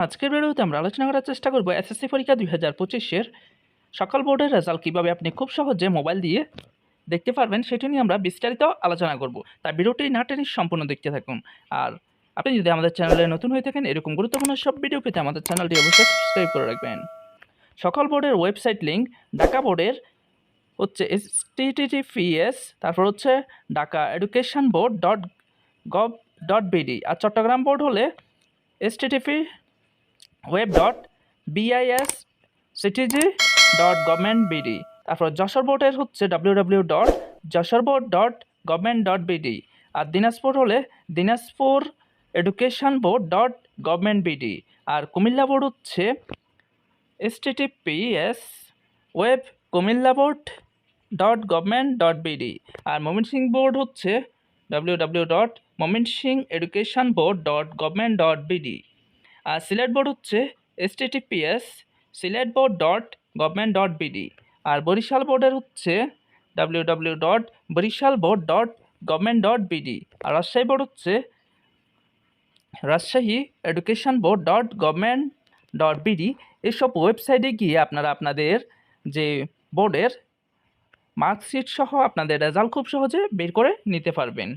আজকের ভিডিওতে আমরা আলোচনা করার চেষ্টা করব এসএসসি পরীক্ষা দুই হাজার পঁচিশের সকল বোর্ডের রেজাল্ট কীভাবে আপনি খুব সহজে মোবাইল দিয়ে দেখতে পারবেন সেটি নিয়ে আমরা বিস্তারিত আলোচনা করব। তাই ভিডিওটি না সম্পূর্ণ দেখতে থাকুন। আর আপনি যদি আমাদের চ্যানেলে নতুন হয়ে থাকেন, এরকম গুরুত্বপূর্ণ সব ভিডিও পেতে আমাদের চ্যানেলটি অবশ্যই সাবস্ক্রাইব করে রাখবেন। সকল বোর্ডের ওয়েবসাইট লিঙ্ক ঢাকা বোর্ডের হচ্ছে S T T T P S তারপর হচ্ছে Dhaka education board dot gov dot BD আর চট্টগ্রাম বোর্ড হলে S T T P web dot B I S C T G dot government BD তারপর যশোর বোর্ডের হচ্ছে W W dot Jessore board dot government dot BD আর দিনাজপুর হলে Dinajpur education board dot government BD আর Comilla board হচ্ছে S web Comilla board dot government dot BD আর Mymensingh board হচ্ছে W W dot Mymensingh education board dot government dot BD আর Sylhet board হচ্ছে S T T P S Sylhet board dot government dot BD আর বরিশাল বোর্ডের হচ্ছে W W dot Barisal board dot government dot BD আর Rajshahi board হচ্ছে Rajshahi education board dot government dot BD এসব ওয়েবসাইটে গিয়ে আপনারা আপনাদের যে বোর্ডের মার্কশিট সহ আপনাদের রেজাল্ট খুব সহজে বের করে নিতে পারবেন।